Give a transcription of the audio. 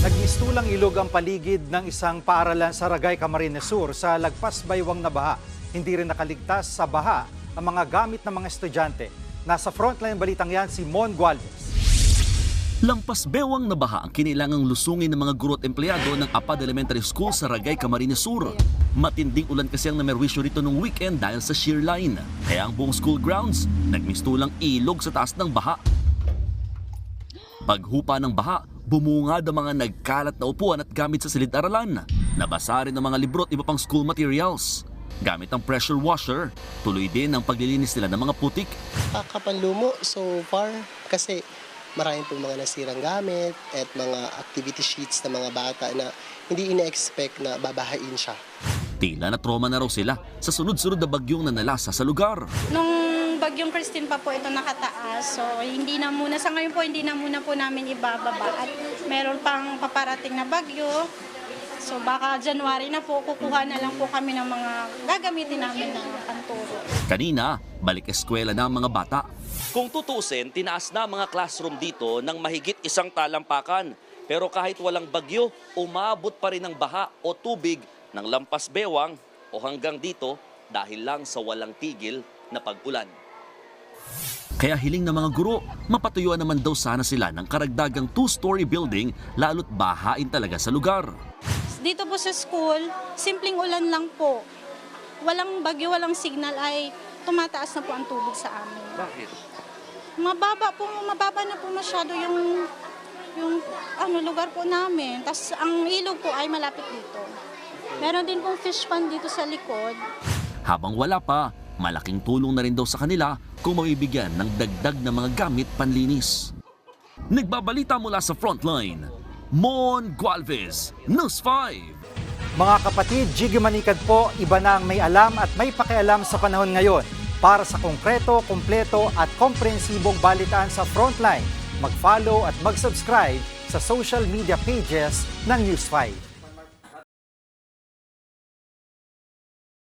Nagmistulang ilog ang paligid ng isang paaralan sa Ragay, Camarines Sur sa lagpas baywang na baha. Hindi rin nakaligtas sa baha ang mga gamit ng mga estudyante. Nasa frontline balitang yan si Mon Gualvez. Lampas bewang na baha ang kinilangang lusungin ng mga guro at empleyado ng Apad Elementary School sa Ragay, Camarines Sur. Matinding ulan kasi ang namerwisyo rito nung weekend dahil sa shear line. Kaya ang buong school grounds, nagmistulang ilog sa taas ng baha. Paghupa ng baha, bumungad ang mga nagkalat na upuan at gamit sa silid-aralan. Nabasa rin ang mga libro at iba pang school materials. Gamit ang pressure washer, tuloy din ang paglilinis nila ng mga putik Kakapanlumo so far kasi maraming pong mga nasirang gamit at mga activity sheets ng mga bata na hindi ina-expect na babahain siya. Tila na trauma na raw sila sa sunod-sunod na bagyong nanalasa sa lugar. Nung bagyong Christine pa po ito nakataas, so hindi na muna, sa ngayon po hindi na muna po namin ibababa at meron pang paparating na bagyo. So baka January na po, kukuha na lang po kami ng mga gagamitin namin ng panturo. Kanina, balik eskwela na ang mga bata. Kung tutusin, tinaas na ang mga classroom dito ng mahigit isang talampakan. Pero kahit walang bagyo, umabot pa rin ang baha o tubig ng lampas bewang o hanggang dito dahil lang sa walang tigil na pag-ulan. Kaya hiling ng mga guro, mapatuyuan naman daw sana sila ng karagdagang two-story building lalo't bahain talaga sa lugar. Dito po sa school, simpleng ulan lang po. Walang bagyo, walang signal ay tumataas na po ang tubig sa amin. Bakit? Mababa po, mababa na po masyado yung yung ano lugar po namin. Tapos ang ilog po ay malapit dito. Meron din pong fish pond dito sa likod. Habang wala pa, malaking tulong na rin daw sa kanila kung mabibigyan ng dagdag na mga gamit panlinis. Nagbabalita mula sa frontline, Mon Gualvez, News 5. Mga kapatid, Jiggy Manikad po, iba na ang may alam at may pakialam sa panahon ngayon. Para sa konkreto, kumpleto at komprehensibong balitaan sa Frontline, mag-follow at mag-subscribe sa social media pages ng News 5.